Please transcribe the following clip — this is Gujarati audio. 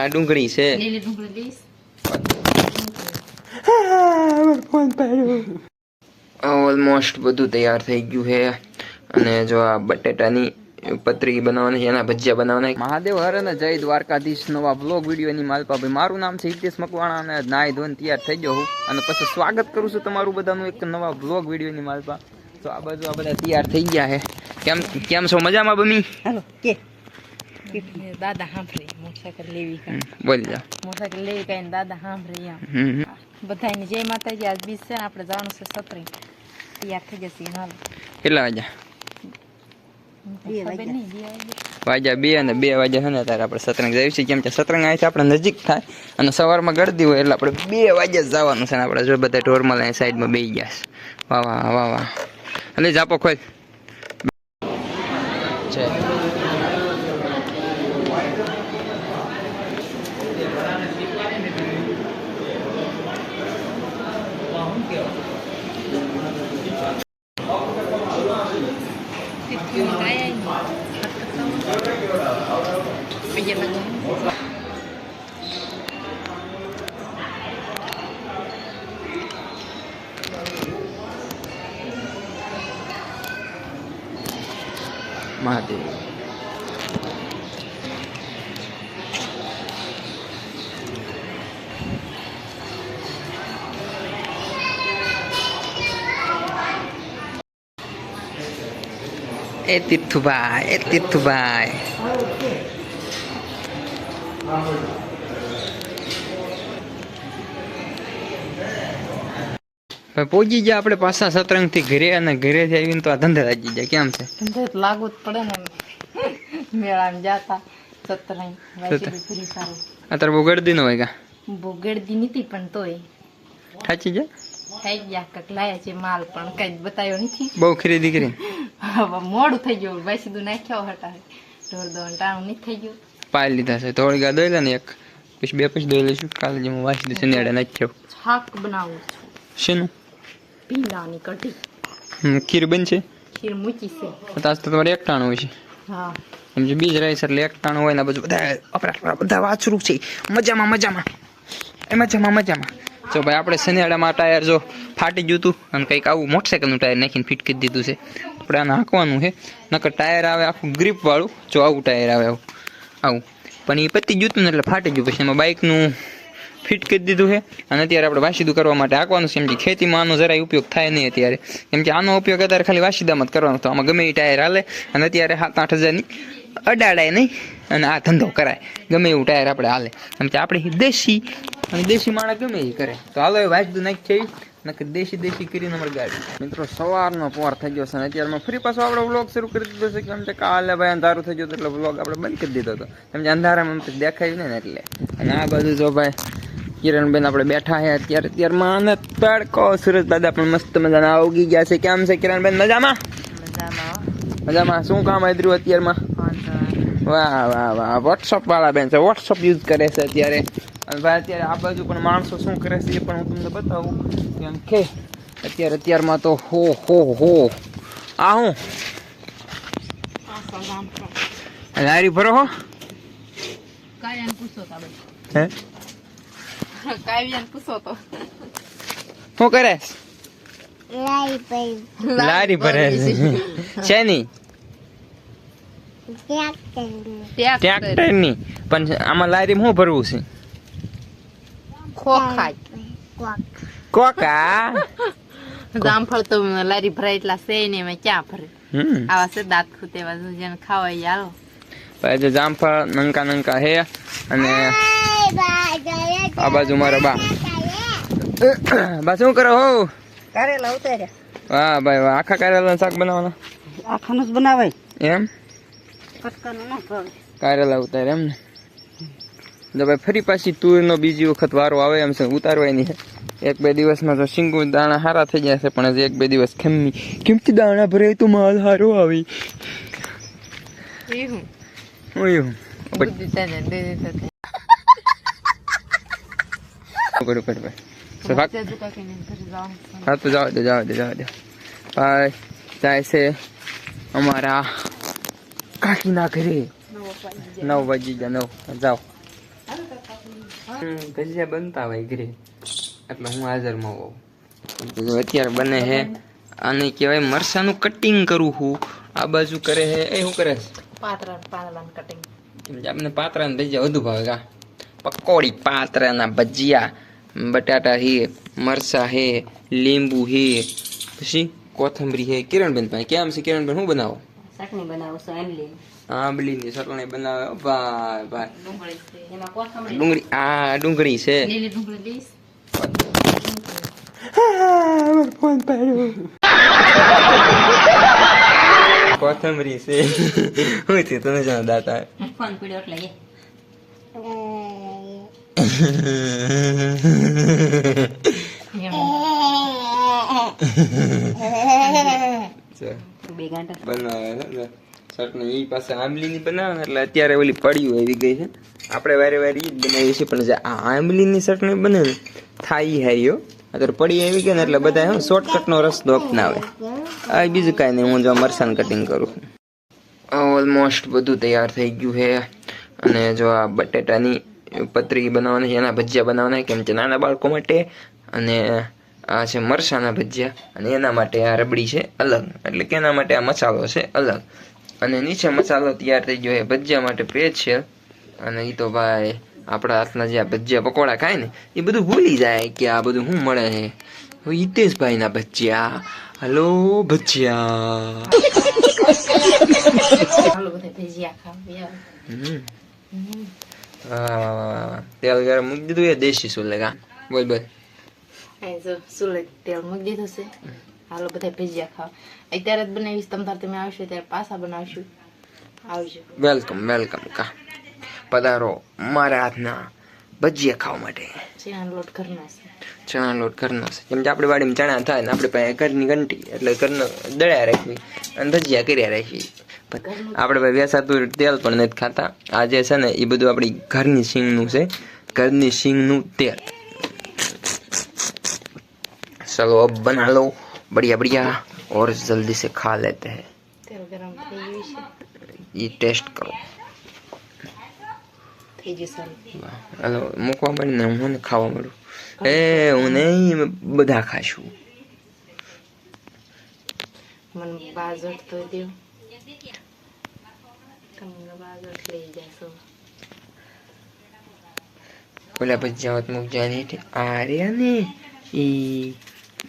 આ ડુંગળી છે. લીલી ડુંગળી દઈશ ઓલમોસ્ટ બધું તૈયાર થઈ ગયું છે. અને જો આ બટેટાની પતરી બનાવવાની છે એના ભજીયા બનાવવાના મહાદેવ હર અને જય દ્વારકાધીશ નવા બ્લોગ વિડીયોની માલપા ભાઈ મારું નામ છે હિતેશ મકવાણા અને નાય ધોન તૈયાર થઈ ગયો હું અને પછી સ્વાગત કરું છું તમારું બધાનું એક નવા બ્લોગ વિડીયોની માલપા તો આ બાજુ આ બધા તૈયાર થઈ ગયા છે. કેમ કેમ છો? મજામાં બમી? હેલો કે. દાદા સાંભળે મોટરસાયકલ લેવી કાંઈ બોલ જા મોટરસાયકલ લેવી કાંઈ દાદા સાંભળે. બધાને જય માતાજી આજ બીજ છે આપણે જવાનું છે સત્રી તૈયાર થઈ જશે હાલ કેટલા વાગ્યા બે અને બે વાગ્યા છે ને ત્યારે આપણે સતરંગ જઈએ છીએ કેમ કે સતરંગ અહીંથી આપણે નજીક થાય અને સવારમાં ગળદી હોય એટલે આપણે બે વાગ્યા જવાનું છે ને આપણે જો બધા ઢોરમાં અહીં સાઈડમાં બેસી ગયા છે વાહ વાહ વાહ વાહ જાપો ખોલ છે તિથિમાં કાંઈ નહીં પૈયા લગાવ મહાદેવ એ તીર્થુભાઈ એ તીર્થુભાઈ પહોંચી ગયા આપણે પાછા સતરંગથી ઘરે અને ઘરેથી આવીને તો આ ધંધે લાગી જાય કેમ છે? ધંધે તો લાગુ જ પડે ને મેળામાં જાતા સારું. અત્યારે બહુ નો હોય કા? ભોગડતી નથી પણ તોય. થાચી જાય થઈ ગયા કક લાયા છે માલ પણ કઈ બતાવ્યો નથી. બહુ ખરીદી કરી? મોડું થઈ ગયું ભાઈ સીધું નાખ્યો હટા ઢોર દોન ટાણું નથી થઈ ગયું. પાઈ લીધા છે થોડી ગા દોઈ ને એક. પછી બે પછી દોઈ લઈશું કાલે જે હું દઈશું નાખ્યો. શાક બનાવું છું. શેનું? ભીંડાની કઢી. ખીર બનશે ખીર મૂકી છે. તો તો તમારે એકટાણું હોય છે. હા. એમ જે બીજ રાઈસ એટલે એકટાણું હોય ને બધું બધા અપરા બધા વાછરું છે. મજામાં મજામાં. એ મજામાં મજામાં. જો ભાઈ આપણે શનિયાળામાં ટાયર જો ફાટી ગયું હતું અને કંઈક આવું મોટરસાઇકલનું ટાયર નાખીને ફિટ કરી દીધું છે. આપણે આને હાંકવાનું છે. નકર ટાયર આવે આખું ગ્રીપ વાળું જો આવું ટાયર આવે આવું. આવું. પણ એ પતી ગયું હતું ને એટલે ફાટી ગયું. પછી એમાં બાઇકનું ફિટ કરી દીધું છે. અને અત્યારે આપણે વાસીદું કરવા માટે હાંકવાનું છે. એમ કે ખેતીમાં આનો જરાય ઉપયોગ થાય નહીં અત્યારે. કેમ કે આનો ઉપયોગ અત્યારે ખાલી વાસીદામાં જ કરવાનો તો આમાં ગમે એ ટાયર હાલે અને અત્યારે સાત આઠ હજારની અડાડાય નહીં અને આ ધંધો કરાય. ગમે એવું ટાયર આપણે હાલે. કેમ કે આપણે દેશી અને દેશી માણસ ગમે એ કરે. તો હાલો એ વાસીદું નાખી નકર દેશી દેશી કરીને અમારી ગાડી. મિત્રો, સવારનો પોર થઈ ગયો છે અને અત્યારમાં ફરી પાછો આપણે વ્લોગ શરૂ કરી દીધો છે. કેમ કે કાલે ભાઈ અંધારું થઈ ગયું એટલે વ્લોગ આપણે બંધ કરી દીધો હતો. કેમ કે અંધારામાં દેખાય ને એટલે. અને આ બાજુ જો ભાઈ કિરણબેન આપણે બેઠા છે અત્યારે. અત્યારમાં અને તડકો સુરજ દાદા પણ મસ્ત મજાના આવગી ગયા છે. કેમ છે કિરણબેન? મજામાં? મજામાં. મજામાં. શું કામ આદર્યું અત્યારમાં? વાહ વાહ વાહ. વોટ્સઅપ વાળા બેન છે. વોટ્સઅપ યુઝ કરે છે અત્યારે. અને ભાઈ અત્યારે આ બાજુ પણ માણસો શું કરે છે એ પણ હું તમને બતાવું. કેમ કે અત્યારે અત્યારમાં તો હો હો હો. આ હું? લારી ભરો હો. હે? કાવ્યાને પૂછો તો શું કરે? લારી ભરે છે શેની ટ્રેક્ટરની પણ આમાં લારીમાં શું ભરવું છે ખોખાય કોકા જામફળ તો લારી ભરાય એટલા છે ને એમાં ક્યાં ભરે આવા છે દાંત ખૂટેવા જેને ખાવા હાલો પછી જામફળ નંકા નંકા હે અને આ બાજુ મારા બા. બા શું કરો હો? કારેલા ઉતાર્યા વાહ ભાઈ વાહ. આખા કારેલા શાક બનાવવાના? આખાનું જ બનાવાય. એમ? કારેલા ઉતારે એમ ને? તો ભાઈ ફરી પાછી તુરનો બીજી વખત વારો આવે એમ છે ઉતારવાય નહીં. એક બે દિવસમાં તો શીંગુ દાણા સારા થઈ જશે પણ હજી એક બે દિવસ ખેમની કેમથી દાણા ભરે તો માલ સારો આવી. હું. ઓયું ઉપર ઉપર ભાઈ. હા તો જાવ દે જાવ દે જાવ દે ભાઈ જાય છે અમારા કાકીના ઘરે નવો વાગી ગયા નવ જાઓ જાય. ભજીયા બનતા હોય ઘરે. એટલે હું હાજરમાં હોઉં. અત્યારે બને છે આને કહેવાય મરસાનું કટિંગ કરું હું. આ બાજુ કરે છે એ શું કરે? છે પાતરા પાંદડાનું કટિંગ કે આપણને ભજીયા વધુ ભાવે કા પકોડી પાતરાના ભજીયા. બટાટા હે મરસા હે લીંબુ હે પછી કોથમરી હે. કિરણબેન પાસે કેમ છે કિરણબેન? હું બનાવો? ચટણી બનાવો છો આંબલી આંબલીની ચટણી બનાવે. ઓ ભાઈ ભાઈ ડુંગળી કોથમરી. આ ડુંગળી છે. લીલી ડુંગળી ફોન પાડ્યો કોથમરી છે. હું તને જાણ દાતા. ફોન પીડ્યો એટલે ચટણી એ પાસે આંબલીની બનાવે એટલે અત્યારે ઓલી પડીયું આવી ગઈ છે આપણે વારે વારે એ જ બનાવીએ છીએ પણ જે આ આંબલીની ચટણી બને ને થાય ઈ હારી હો અત્યારે પડી આવી ગઈ ને એટલે બધા શોર્ટકટનો રસ્તો અપનાવે આ બીજું કાંઈ નહીં હું જો મરસાન કટિંગ કરું ઓલમોસ્ટ બધું તૈયાર થઈ ગયું છે. અને જો આ બટેટાની પતરી બનાવવાની છે એના ભજીયા બનાવવાના કેમ કે નાના બાળકો માટે. અને આ છે મરસાના ભજીયા અને એના માટે આ રબડી છે અલગ. એટલે કે એના માટે આ મસાલો છે અલગ. અને નીચે મસાલો તૈયાર થઈ ગયો છે ભજીયા માટે છે. અને એ તો ભાઈ આપણા હાથના જે આ ભજીયા પકોડા ખાય ને એ બધું ભૂલી જાય કે આ બધું શું મળે છે. હિતેશભાઈના ભજીયા. હલો ભજીયા. ભજીયા ખાવા તેલ ગરમ મૂકી દીધું એ દેશી સુલેખા લેગા બોલ બોલ. અહીં જો સુલે તેલ મૂકી દીધું છે. હાલો બધા ભજીયા ખાવા. અત્યારે જ બનાવીશ તમ તાર તમે આવશો ત્યારે પાછા બનાવશું. આવજો. વેલકમ વેલકમ કા? પધારો મારા હાથના ભજીયા ખાવા માટે. ચણાનો લોટ ઘરનો છે. ચણા લોટ ઘરનો છે. જેમ કે આપણે વાડીમાં ચણા થાય ને આપણે પાસે ઘરની ઘંટી એટલે ઘરનો દળ્યા રાખવી અને ભજીયા કર્યા રાખવી આપણે ભાઈ વેસાતું તેલ પણ નથી ખાતા આ જે છે ને એ બધું આપણી ઘરની સિંગનું છે ઘરની સિંગનું તેલ चलो अब बना लो बढ़िया बढ़िया और जल्दी से खा लेते हैं તેલ ગરમ થઈ ગયું છે ये टेस्ट करो થઈ ગયું સારું હાલો મૂકવા મળી ને હું ને ખાવા મળું એ હું નહીં બધા ખાશું મને બાજટ તો દો લઈ જશો ઓલા ભજીયા હોત મૂકજા ને આ રહ્યા ને ઈ